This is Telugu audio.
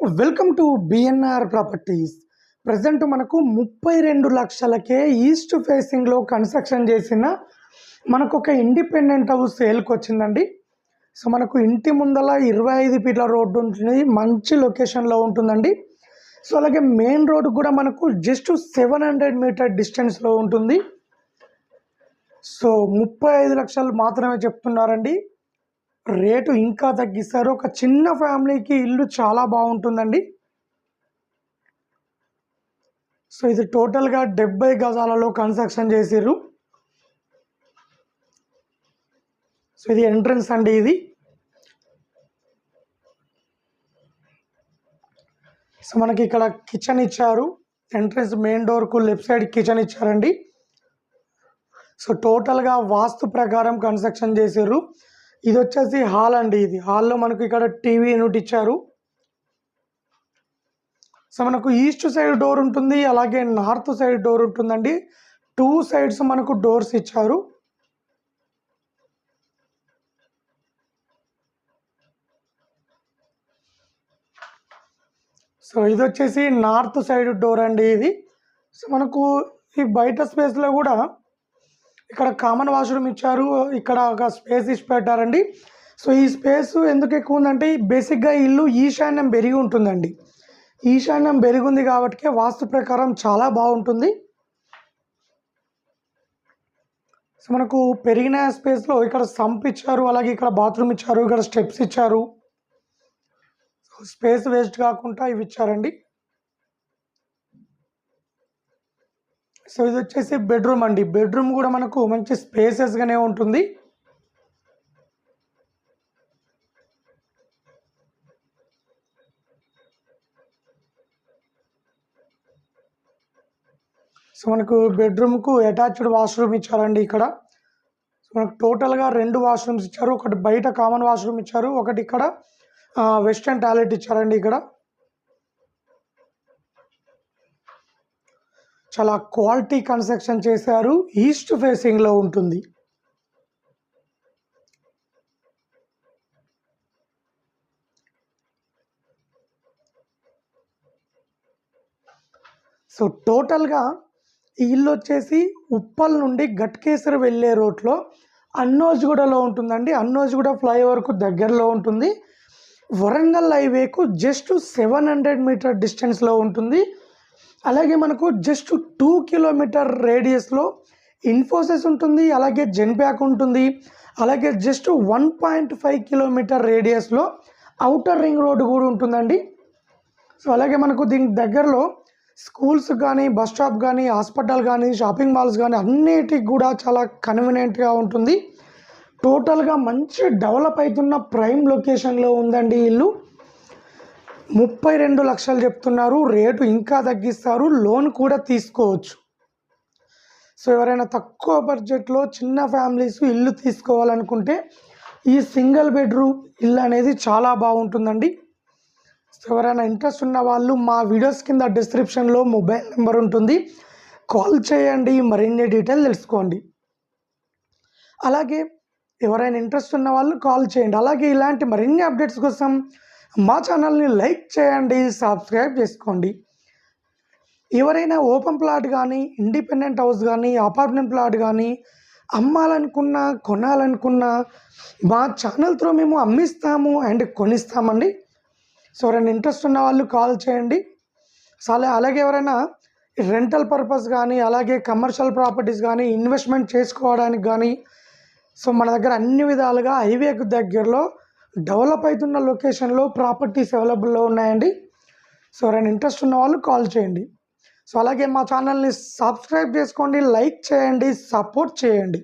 Welcome to BNR properties present మనకు ముప్పై రెండు లక్షలకే ఈస్ట్ ఫేసింగ్లో కన్స్ట్రక్షన్ చేసిన మనకు ఒక ఇండిపెండెంట్ హౌస్ సేల్కి వచ్చిందండి సో మనకు ఇంటి ముందల ఇరవై ఐదు ఫీట్ల రోడ్డు ఉంటుంది మంచి లొకేషన్లో ఉంటుందండి. సో అలాగే మెయిన్ రోడ్ కూడా మనకు జస్ట్ సెవెన్ హండ్రెడ్ మీటర్ డిస్టెన్స్లో ఉంటుంది. సో ముప్పై ఐదు లక్షలు మాత్రమే చెప్తున్నారండి. రేటు ఇంకా తగ్గిస్తారు. ఒక చిన్న ఫ్యామిలీకి ఇల్లు చాలా బాగుంటుందండి. సో ఇది టోటల్గా డెబ్బై గజాలలో కన్స్ట్రక్షన్ చేసిర్రు. సో ఇది ఎంట్రన్స్ అండి ఇది. సో మనకి ఇక్కడ కిచెన్ ఇచ్చారు. ఎంట్రన్స్ మెయిన్ డోర్కు లెఫ్ట్ సైడ్ కిచెన్ ఇచ్చారండి. సో టోటల్గా వాస్తు ప్రకారం కన్స్ట్రక్షన్ చేసారు ఇది వచ్చేసి హాల్ అండి ఇది. హాల్లో మనకు ఇక్కడ టీవీ యూనిట్ ఇచ్చారు. సో మనకు ఈస్ట్ సైడ్ డోర్ ఉంటుంది అలాగే నార్త్ సైడ్ డోర్ ఉంటుందండి. టూ సైడ్స్ మనకు డోర్స్ ఇచ్చారు. సో ఇది వచ్చేసి నార్త్ సైడ్ డోర్ అండి ఇది. సో మనకు ఈ బయట స్పేస్లో కూడా ఇక్కడ కామన్ వాష్రూమ్ ఇచ్చారు. ఇక్కడ ఒక స్పేస్ ఇచ్చి పెట్టారండి సో ఈ స్పేస్ ఎందుకు ఎక్కువ ఉందంటే బేసిక్గా ఇల్లు ఈశాన్యం పెరిగి ఉంటుందండి. ఈశాన్యం పెరిగింది కాబట్టి వాస్తు ప్రకారం చాలా బాగుంటుంది. సో మనకు పెరిగిన స్పేస్లో ఇక్కడ సంప్ ఇచ్చారు అలాగే ఇక్కడ బాత్రూమ్ ఇచ్చారు ఇక్కడ స్టెప్స్ ఇచ్చారు. స్పేస్ వేస్ట్ కాకుండా ఇవి ఇచ్చారండి. సో ఇది వచ్చేసి బెడ్రూమ్ అండి. బెడ్రూమ్ కూడా మనకు మంచి స్పేసెస్గానే ఉంటుంది. సో మనకు బెడ్రూమ్కు అటాచ్డ్ వాష్రూమ్ ఇచ్చారండి ఇక్కడ. సో మనకు టోటల్గా రెండు వాష్రూమ్స్ ఇచ్చారు. ఒకటి బయట కామన్ వాష్రూమ్ ఇచ్చారు. ఒకటి ఇక్కడ వెస్టర్న్ టాయిలెట్ ఇచ్చారండి ఇక్కడ. చాలా క్వాలిటీ కన్స్ట్రక్షన్ చేశారు. ఈస్ట్ ఫేసింగ్లో ఉంటుంది. సో టోటల్గా ఈ ఇల్లు వచ్చేసి ఉప్పల్ నుండి గట్కేశ్వర్ వెళ్ళే రోడ్లో అన్నోజ్గూడలో ఉంటుందండి. అన్నోజ్గూడ ఫ్లైఓవర్కు దగ్గరలో ఉంటుంది. వరంగల్ హైవేకు జస్ట్ సెవెన్ హండ్రెడ్ మీటర్ డిస్టెన్స్లో ఉంటుంది. అలాగే మనకు జస్ట్ టూ కిలోమీటర్ రేడియస్లో ఇన్ఫోసిస్ ఉంటుంది అలాగే జెన్బ్యాక్ ఉంటుంది. అలాగే just one point five kilometer రేడియస్లో outer ring road కూడా ఉంటుందండి. సో అలాగే మనకు దీనికి దగ్గరలో స్కూల్స్ కానీ బస్ స్టాప్ కానీ హాస్పిటల్ కానీ షాపింగ్ మాల్స్ కానీ అన్నిటికి కూడా చాలా కన్వీనియంట్గా ఉంటుంది. టోటల్గా మంచి డెవలప్ అవుతున్న ప్రైమ్ లొకేషన్లో ఉందండి ఇల్లు. ముప్పై రెండు లక్షలు చెప్తున్నారు రేటు ఇంకా తగ్గిస్తారు లోన్ కూడా తీసుకోవచ్చు. సో ఎవరైనా తక్కువ బడ్జెట్లో చిన్న ఫ్యామిలీస్ ఇల్లు తీసుకోవాలనుకుంటే ఈ సింగిల్ బెడ్రూమ్ ఇల్లు అనేది చాలా బాగుంటుందండి. సో ఎవరైనా ఇంట్రెస్ట్ ఉన్న వాళ్ళు మా వీడియోస్ కింద డిస్క్రిప్షన్లో మొబైల్ నెంబర్ ఉంటుంది. కాల్ చేయండి మరిన్ని డీటెయిల్ తెలుసుకోండి. అలాగే ఎవరైనా ఇంట్రెస్ట్ ఉన్న వాళ్ళు కాల్ చేయండి. అలాగే ఇలాంటి మరిన్ని అప్డేట్స్ కోసం మా ఛానల్ని లైక్ చేయండి సబ్స్క్రైబ్ చేసుకోండి. ఎవరైనా ఓపెన్ ప్లాట్ కానీ ఇండిపెండెంట్ హౌస్ కానీ అపార్ట్మెంట్ ప్లాట్ కానీ అమ్మాలనుకున్నా కొనాలనుకున్నా మా ఛానల్ త్రూ మేము అమ్మిస్తాము అండ్ కొనిస్తామండి. సో ఎవరైనా ఇంట్రెస్ట్ ఉన్న వాళ్ళు కాల్ చేయండి. సో అలా అలాగే ఎవరైనా రెంటల్ పర్పస్ కానీ అలాగే కమర్షియల్ ప్రాపర్టీస్ కానీ ఇన్వెస్ట్మెంట్ చేసుకోవడానికి కానీ సో మన దగ్గర అన్ని విధాలుగా హైవేకు దగ్గరలో డెవలప్ అవుతున్న లొకేషన్లో ప్రాపర్టీస్ అవైలబుల్లో ఉన్నాయండి. సో ఎవరైనా ఇంట్రెస్ట్ ఉన్న వాళ్ళు కాల్ చేయండి. సో అలాగే మా ఛానల్ని సబ్స్క్రైబ్ చేసుకోండి లైక్ చేయండి సపోర్ట్ చేయండి.